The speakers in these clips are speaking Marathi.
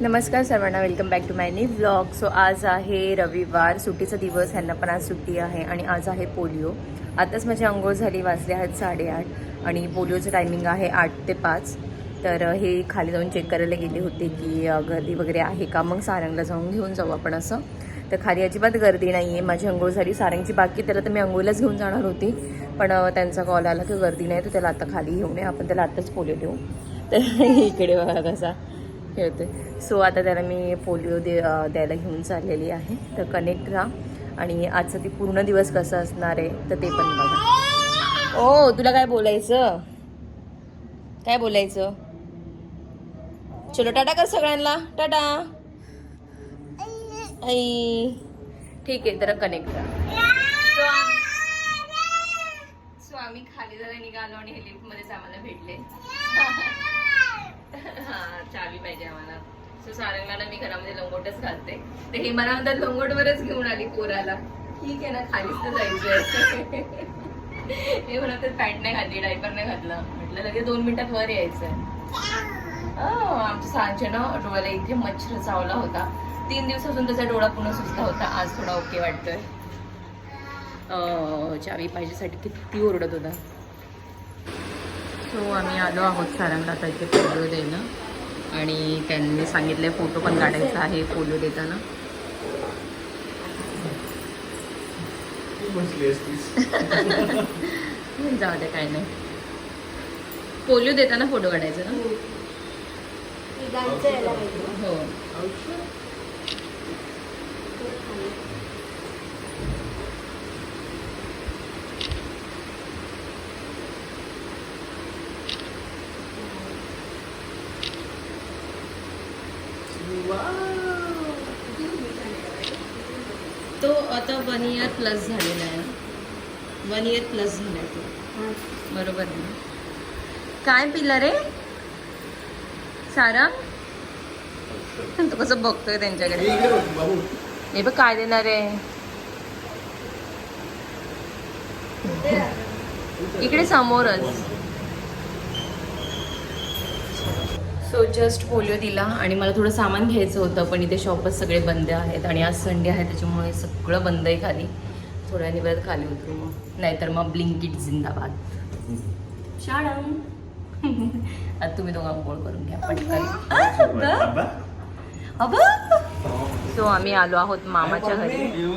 नमस्कार सर्वांना वेलकम बॅक टू माय नी व्लॉग सो आज आहे रविवार सुट्टीचा दिवस ह्यांना पण आज सुट्टी आहे आणि आज आहे पोलिओ. आताच माझी अंघोळ झाली वाजले आहेत साडेआठ आणि पोलिओचं टायमिंग आहे आठ ते पाच. तर हे खाली जाऊन चेक करायला गेले होते की गर्दी वगैरे आहे का? मग सारंगला जाऊन घेऊन जाऊ आपण असं. तर खाली अजिबात गर्दी नाही आहे माझी अंघोळ झाली सारंगची बाकी त्याला तर मी अंघोळलाच घेऊन जाणार होती. पण त्यांचा कॉल आला की गर्दी नाही तर त्याला आता खाली घेऊन ये आपण त्याला आत्ताच पोलिओ देऊ. तर इकडे बघा कसा खेळते सो आता त्याला मी पोलिओ दे द्यायला घेऊन चाललेली आहे. तर कनेक्ट राहा. आणि आजचा ती पूर्ण दिवस कसा असणार आहे तर ते पण बघा. ओ तुला काय बोलायचं? काय बोलायचं? चलो टाटा कर सगळ्यांना. टाटा. आई. ठीक आहे तर कनेक्ट राहा. सो आम्ही खाली जरा निघालो आणि हे लिफ्टमध्येच आम्हाला भेटले. पाहिजे आम्हाला सो सारंगला ना मी घरामध्ये लंगोटच घालते. ते हे मला म्हणतात लंगोटवरच घेऊन आली पोराला. ठीक आहे ना खालीच तर जायचंय. हे म्हणत पॅन्ट नाही घातली डायपर नाही घातलं. म्हटलं लगेच दोन मिनिटात वर यायचंय. आमच्या सांचे ना डोळ्याला इथे मच्छर चावला होता. तीन दिवसापासून त्याचा डोळा पुन्हा सुचला होता. आज थोडा ओके वाटतोय. चावी पाहिजेसाठी किती ओरडत होता. सो आम्ही आलो आहोत सारंगला आता इथे पोलिओ आणि त्यांनी सांगितले फोटो पण काढायचा आहे पोलिओ देताना. जाऊ दे काय नाही. पोलिओ देताना फोटो काढायचा ना? हो. तो आता वन इयर प्लस झालेला आहे. वन इयर प्लस झाला आहे तो. बरोबर ना? काय पिलं रे? सारा? तो कसं बघतोय त्यांच्याकडे. हे बघ काय देणार आहे. इकडे समोरच. सो जस्ट पोलिओ दिला आणि मला थोडं सामान घ्यायचं होतं पण इथे शॉपच सगळे बंद आहेत आणि आज संडे आहे त्याच्यामुळे सगळं बंद आहे खाली. थोड्या परत खाली उतरू मग. नाहीतर मग ब्लिंकिट जिंदाबाद. शाळा. आता तुम्ही दोघं अंघोळ करून घ्या. पटकन. अबा सो आम्ही आलो आहोत मामाच्या घरी.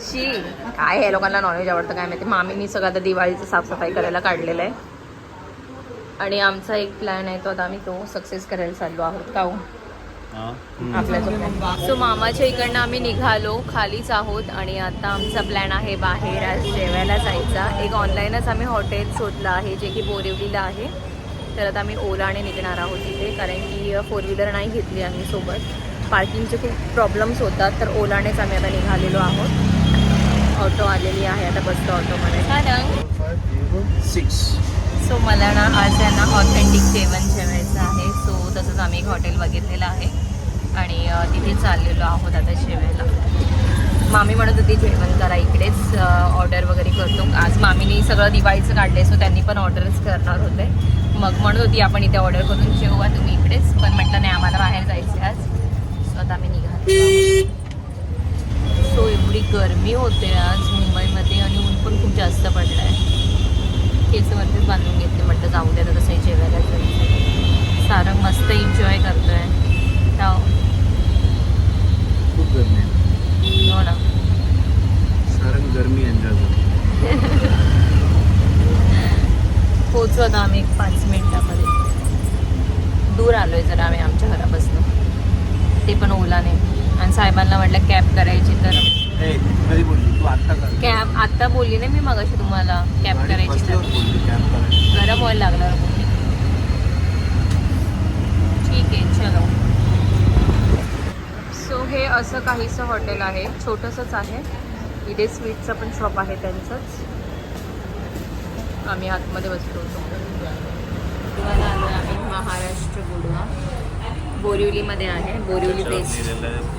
शी काय आहे लोकांना नॉनव्हेज आवडतं काय माहिती? मामीनी सगळं आता दिवाळीचं साफसफाई करायला काढलेलं आहे. आणि आमचा एक प्लॅन आहे तो आता आम्ही तो सक्सेस करायला चाललो आहोत. का हो? आपला जो plan. सो मामाच्या इकडनं आम्ही निघालो खालीच आहोत आणि आता आमचा प्लॅन आहे बाहेर आज जेवायला जायचा. एक ऑनलाईनच आम्ही हॉटेल शोधलं आहे जे की बोरिवलीला आहे. तर आता आम्ही ओलाने निघणार आहोत तिथे कारण की फोर व्हीलर नाही घेतली आम्ही सोबत. पार्किंगचे खूप प्रॉब्लेम्स होतात तर ओलानेच आम्ही आता निघालेलो आहोत. ऑटो आलेली आहे आता बसतो ऑटोमध्ये. कारण सिक्स सो मला ना आज त्यांना ऑथेंटिक जेवण जेवायचं आहे. सो तसंच आम्ही एक हॉटेल बघितलेलं आहे. आणि तिथे चाललेलो आहोत आता जेवायला. मामी म्हणत होती जेवण करा इकडेच ऑर्डर वगैरे करतो. आज मामीने सगळं दिवाळीचं काढले सो त्यांनी पण ऑर्डरच करणार होते. मग म्हणत होती आपण इथे ऑर्डर करून जेवूया तुम्ही इकडेच. पण म्हटलं नाही आम्हाला बाहेर जायचं आज. सो आता आम्ही निघालो. एवढी गरमी होते आज मुंबईमध्ये आणि ऊन पण खूप जास्त पडलं आहे केस वरतीच बांधून घेतले म्हटलं जाऊ द्या तर तसंही जेवायला जायचं सारंग मस्त एन्जॉय करतोय जाऊ खूप गरमी आहे हो ना सारंग गरमी एन्जॉय पोचू आता आम्ही एक पाच मिनिटामध्ये दूर आलोय जरा आम्ही आमच्या घरापासून ते पण ओलाने आणि साहेबांना म्हटलं कॅब करायची तर कधी बोलली तू आत्ता कर कॅब आत्ता बोलली ना मी मगाशी तुम्हाला कॅब करायची गरम व्हायला लागणार बोलली ठीक आहे चलो. सो हे असं काहीसं हॉटेल आहे. छोटंसंच आहे. इथे स्वीटचं पण शॉप आहे त्यांचंच. आम्ही आतमध्ये बसलो होतो. आलो आम्ही महाराष्ट्र गुडवा बोरिवलीमध्ये आहे. Borivali place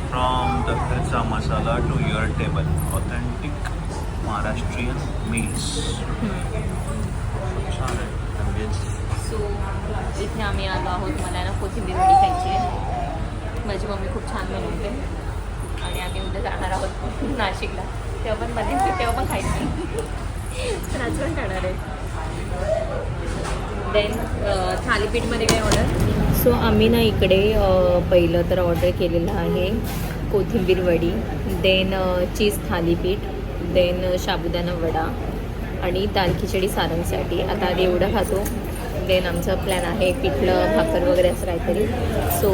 from the thecha masala to your table authentic Maharashtrian meals छान आहे. Ambience. सो इथे आम्ही आलो आहोत. मला ना कोथिंबीर वडी खायची आहे. खूप छान बनवते. आणि आम्ही उद्या जाणार आहोत नाशिकला. तेव्हा पण बनेल तेव्हा पण खायचं. पण आज पण खाणार आहे. देन uh, थालीपीठमध्ये काय ऑर्डर सो आम्ही ना इकडे पहिलं तर ऑर्डर केलेलं आहे kothimbir vadi then cheese thalipeeth then sabudana vada आणि दाल खिचडी सारंगसाठी आता आधी एवढं खातो. देन आमचा प्लॅन आहे पिठलं भाकर वगैरे असं काहीतरी. सो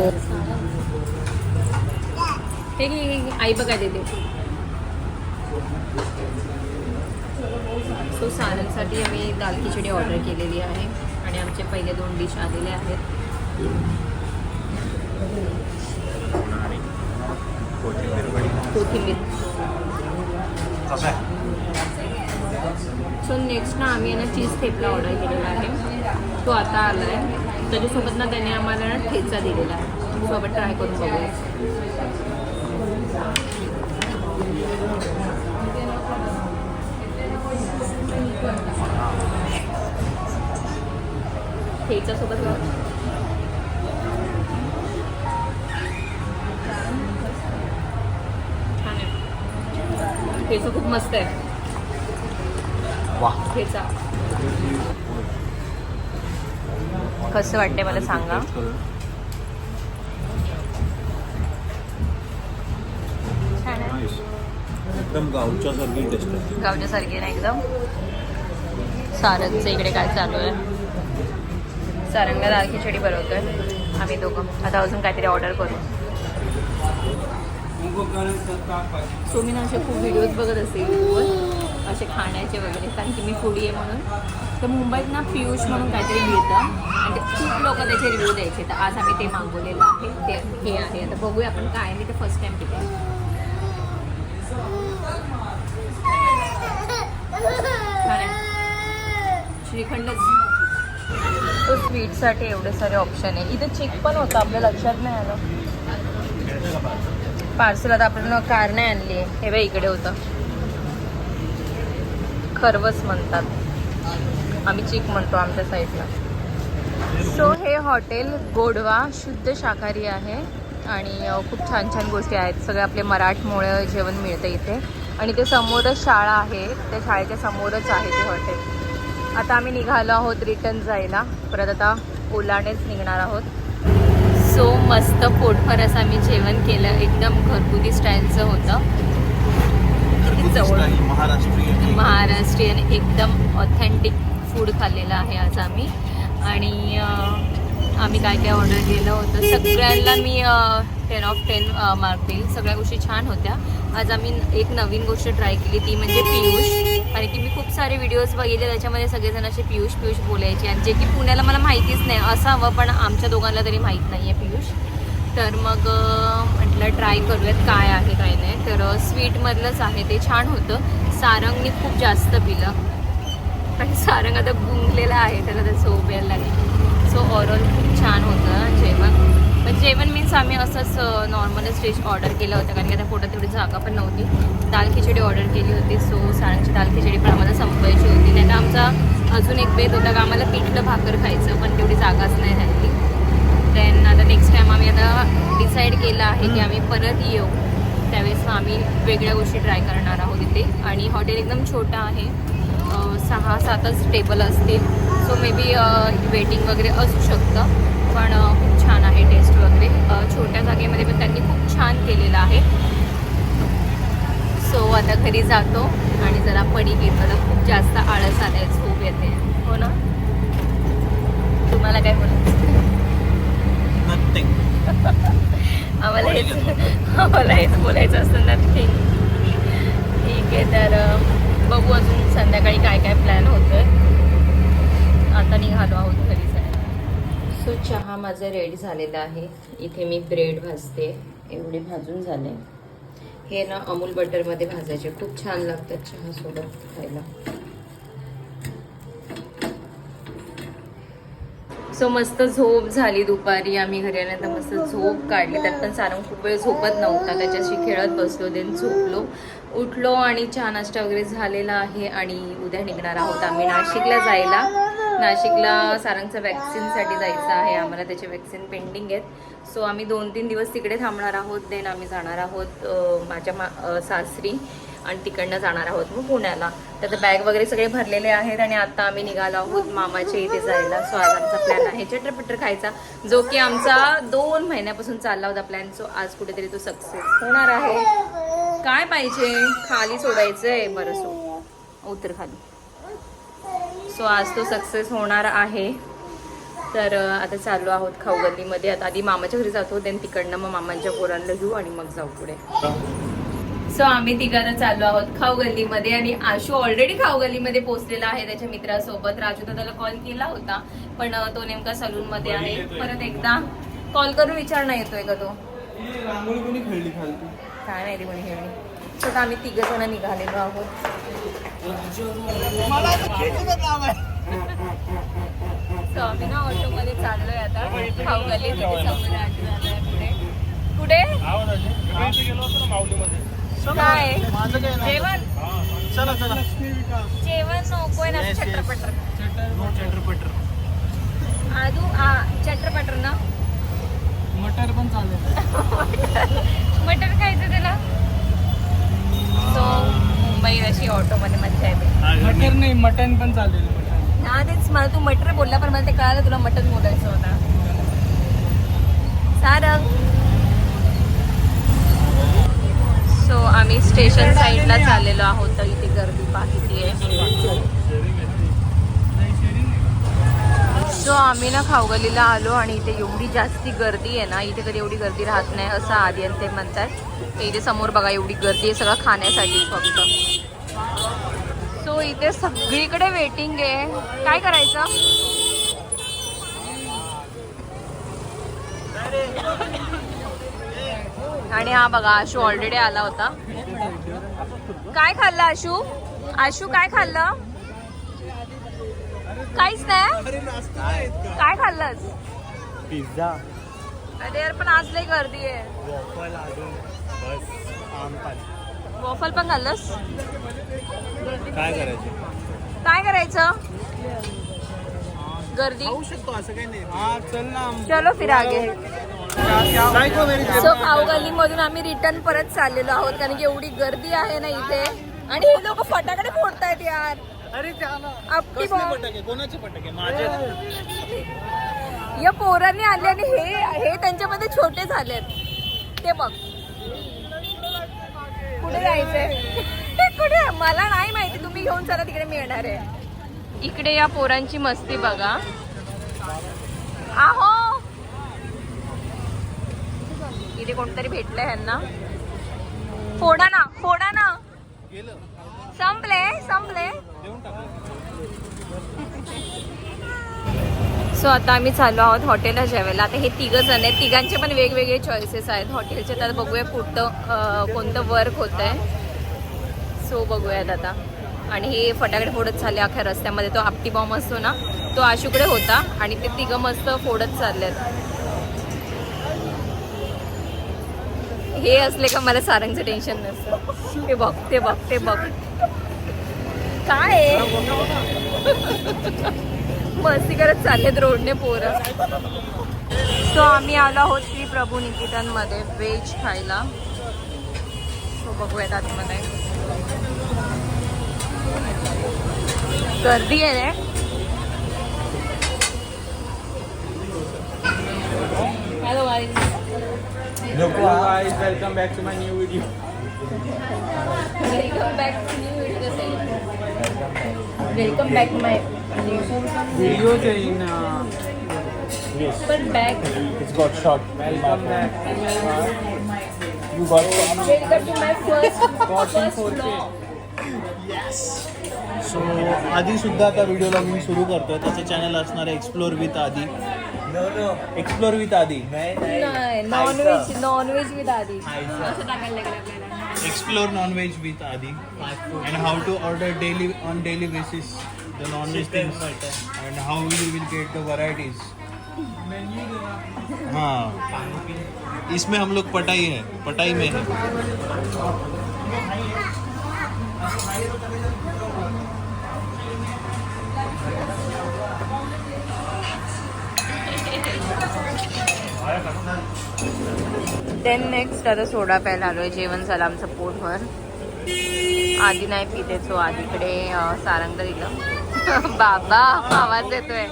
हे आई बघा देते. सो सारंगसाठी आम्ही दाल खिचडी ऑर्डर केलेली आहे. आणि आमचे पहिले दोन डिश आलेले आहेत. कोथिंबीर. सो नेक्स्ट ना आम्ही ना चीज थेपला ऑर्डर केलेला आहे. तो आता आला आहे त्याच्यासोबत ना त्याने आम्हाला ना ठेचा दिलेला आहे. सोबत ट्राय करून बघूया. ठेचा सोबत बघ. छान आहे. ठेचा खूप मस्त आहे. ठेचा कसं वाटतंय मला सांगा? छान आहे. एकदम गावच्या सारखी टेस्ट ना एकदम? सारंगचं इकडे काय चालू आहे? सारंगला दाल खिचडी बनवतोय. आम्ही दोघं. आता अजून काहीतरी ऑर्डर करू. सो मी ना असे खूप व्हिडिओज बघत असते यूट्यूबवर असे खाण्याचे वगैरे कारण की मी फुडी आहे म्हणून. तर मुंबईत ना पियुष म्हणून काहीतरी मिळतं. आणि खूप लोक त्याचे रिव्ह्यू द्यायचे. तर आज आम्ही ते मागवलेलं आहे. ते हे आहे. आता बघूया आपण काय. मी ते फर्स्ट टाइम आहे. श्रीखंडच. तो स्वीटसाठी एवढे सारे ऑप्शन आहे. इथे चेक पण होतं आपल्या लक्षात नाही आलं. पार्सल आता आपण कार नाही आणली आहे. हे बघ इकडे होतं. खरवस म्हणतात. आम्ही चिक म्हणतो आमच्या साईडला सो हे हॉटेल गोडवा शुद्ध शाकाहारी आहे. आणि खूप छान छान गोष्टी आहेत. सगळे आपले मराठमोळं जेवण मिळतं इथे. आणि ते समोरच शाळा आहे. त्या शाळेच्या समोरच आहे ते हॉटेल आता आम्ही निघालो आहोत रिटर्न जायला. परत आता ओलानेच निघणार आहोत. सो मस्त पोटभर असं आम्ही जेवण केलं. एकदम घरगुती स्टाईलचं होतं. जवळ? महाराष्ट्रीयन. महाराष्ट्रीयन एकदम ऑथेंटिक फूड खाल्लेलं आहे आज आम्ही. आणि आम्ही काय काय ऑर्डर केलं होतं? सगळ्यांना मी टेन ऑफ टेन मार्क देईल सगळ्या गोष्टी छान होत्या. आज आम्ही एक नवीन गोष्ट ट्राय केली ती म्हणजे पियुष. आणि की मी खूप सारे व्हिडिओज बघितले त्याच्यामध्ये सगळेजण असे पियुष पियुष बोलायचे. आणि जे की पुण्याला मला माहितीच नाही असावं पण आमच्या दोघांना तरी माहीत नाही आहे पियुष. तर मग म्हटलं ट्राय करूयात काय आहे काय नाही. तर स्वीटमधलंच आहे ते छान होतं. सारंगने खूप जास्त पिलं. पण सारंग आता गुंगलेला आहे त्याला तर झोप यायला लागली. सो ऑरल खूप छान होतं जेवण. पण जेवण मीन्स आम्ही असंच नॉर्मलच डिश ऑर्डर केलं होतं. कारण की त्या पोटात तेवढी जागा पण नव्हती. दाल खिचडी ऑर्डर केली होती. सो सारंगची दाल खिचडी पण आम्हाला संपवायची होती. नाही तर आमचा अजून एक बेत होता. का आम्हाला पिठलं भाकर खायचं पण तेवढी जागाच नाही राहिली. देन आता नेक्स्ट टाईम आम्ही आता डिसाईड केलं आहे की आम्ही परत येऊ. त्यावेळेस आम्ही वेगळ्या गोष्टी ट्राय करणार आहोत इथे. आणि हॉटेल एकदम छोटं आहे. सहा सातच टेबल असतील. सो मे बी वेटिंग वगैरे असू शकतं. पण छान आहे टेस्ट वगैरे. छोट्या जागेमध्ये पण त्यांनी खूप छान केलेलं आहे. सो आता घरी जातो आणि जरा पडी घेतो. तर खूप जास्त आळस आलाय झोप येते. हो ना? तुम्हाला काय बोलायचं? आम्हाला हेच आम्हाला हेच बोलायचं असतं नथिंग ठीक आहे तर बघू अजून संध्याकाळी काय काय प्लॅन होतोय. आता निघालो आहोत सो चहा माझा रेडी झालेला आहे. इथे मी ब्रेड भाजते. एवढे भाजून झाले. हे ना अमूल बटरमध्ये भाजायचे. खूप छान लागतात चहासोबत खायला. सो मस्त झोप झाली दुपारी. आम्ही घरी आल्यानंतर मस्त झोप काढली. त्यात पण सारंग खूप वेळ झोपत नव्हता. त्याच्याशी खेळत बसलो देन झोपलो. उठलो आणि चहा नाश्ता वगैरे झालेला आहे आणि उद्या निघणार आहोत आम्ही नाशिकला जायला. नाशिकला सारंगचं वॅक्सिनसाठी जायचं आहे. आम्हाला त्याचे वॅक्सिन पेंडिंग आहेत. सो आम्ही दोन तीन दिवस तिकडे थांबणार आहोत. देन आम्ही जाणार आहोत माझ्या मा सासरी आणि तिकडनं जाणार आहोत मग पुण्याला. त्याचं बॅग वगैरे सगळे भरलेले आहेत आणि आता आम्ही निघालो आहोत मामाच्या इथे जायला. सो आज आमचा प्लॅन आहे. चटरपटर खायचा जो की आमचा दोन महिन्यापासून चालला होता प्लॅन सो आज कुठेतरी तो सक्सेस होणार आहे. काय पाहिजे? खाली सोडायचं आहे बरं सो उतर खाली. सो आज तो सक्सेस होणार आहे. तर आता चाललो आहोत खाऊ गल्लीमध्ये आता आधी मामाच्या घरी जातो देन तिकडनं मग मामांच्या पोरांना घेऊ आणि मग जाऊ पुढे. सो आम्ही तिघांना चाललो आहोत खाऊ गल्लीमध्ये आणि आशू ऑलरेडी खाऊ गल्लीमध्ये पोहोचलेला आहे त्याच्या मित्रासोबत. राजू दादाला कॉल केला होता पण तो नेमका सलून मध्ये आहे. परत एकदा कॉल करून विचारणा येतोय का तो? कोणी खेळली काय माहिती कोणी खेळणी सो आता आम्ही तिघ जण निघालेलो आहोत. सो आम्ही ना ऑटोमध्ये चाललोय आता. खाऊ तिथे समोर आहे पुढे कुठे काय माझं काय? नाही जेवण चला चला जेवण नकोय ना. चटरपटर नो चटरपटर. आदू आ चटरपटर ना? मटर पण चालेल. मटन खायचं त्याला? सो मुंबई अशी ऑटोमध्ये मज्जा येते मटर नाही मटन पण चालेल. मटन हा तेच मला तू मटर बोलला पण मला ते कळालं तुला मटन बोलायचं होता. सारंग. सो आम्ही स्टेशन साईडला चाललेलो आहोत तर इथे गर्दी पाहिली आहे सो आम्ही ना खाऊगलीला आलो आणि इथे एवढी जास्ती गर्दी आहे ना इथे कधी एवढी गर्दी राहत नाही असं आधी आणि ते म्हणतात. तर इथे समोर बघा एवढी गर्दी आहे सगळं खाण्यासाठी फक्त. सो इथे सगळीकडे वेटिंग आहे. काय करायचं? आणि हा बघा आशू ऑलरेडी आला होता. काय खाल्लं आशू? आशू काय खाल्लं? काहीच नाही? काय खाल्लंस? पिझ्झा. अरे यार पण आज लई गर्दी आहे. वॉफल अजून. बस आमपास वॉफल पण खाल्लंस? काय करायचं? काय करायचं? गर्दी? खाऊ शकतो असं काही नाही. हा चल ना चलो फिर आगे. को? मेरी सो खाऊ गल्लीमधून आम्ही रिटर्न परत चाललेलो आहोत कारण की एवढी गर्दी आहे ना इथे. आणि हे लोक फटाकडे फोडतायत यार. अरे आपटी कसले बॉम्ब. फटाके? कोणाचे फटाके? माझे. या पोरांनी आणले आणि हे हे त्यांच्यामध्ये छोटे झालेत. ते बघ. कुठे जायचंय? कुठे? मला नाही माहिती. तुम्ही घेऊन चला तिकडे मी येणार आहे. इकडे या पोरांची मस्ती बघा. आहो. इथे कोणतरी भेटलंय ह्यांना. फोडा ना फोडा ना. संपले संपले. सो आता आम्ही चाललो आहोत हॉटेलला जेवायला. आता हे तिघं जण आहेत. तिघांचे पण वेगवेगळे चॉईसेस आहेत. हॉटेलचे तर बघूया कुठं कोणतं वर्क होत आहे सो बघूयात आता. आणि हे फटाकडे फोडत चालले अख्ख्या रस्त्यामध्ये. तो आपटी बॉम्ब असतो ना तो आशूकडे होता. आणि ते तिघं मस्त फोडत चाललेत. हे असले का मला सारंगचं टेन्शन नसतं. ते बघ ते बघ ते बघ. काय मस्ती करत चाललेत रोडने पोरं. सो आम्ही आलो आहोत श्री प्रभू निकेतनमध्ये व्हेज खायला. सो बघूयात आतमध्ये. गर्दी आहे रे. Hello Hello guys, welcome back to my new video. Welcome back to new video welcome back my Videos in uh, पण back It's got shot. welcome back. You got shot. Welcome to my first first blog so आधी सुद्धा आता व्हिडिओला मी सुरू करतोय. त्याचं चॅनल असणार आहे explore with Aadhi. Explore with Aadhi नाही नॉनव्हेज नॉनव्हेज विथ आधी असं टाकायला लागेल आपल्याला एक्सप्लोर नॉनव्हेज विथ आधी and how to order daily on daily basis the nonveg things and how you will get the varieties हाँ। इसमें हम लोग पटाई है पटाई में है। देन नेक्स्ट आता सोडा प्यायला आलोय. जेवण झालं आमचं पोटभर. आधी नाही पिते सो आधीकडे सारंग दिलं बाबा आवाज येतोय.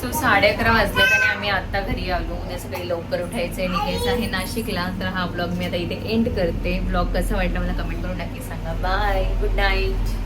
सो साडे अकरा वाजले आणि आम्ही आता घरी आलो. उद्या सकाळी लवकर आहे निघायचं आहे नाशिकला. तर हा ब्लॉग मी आता इथे एंड करते. ब्लॉग कसा वाटला मला कमेंट करून नक्की सांगा. Bye good night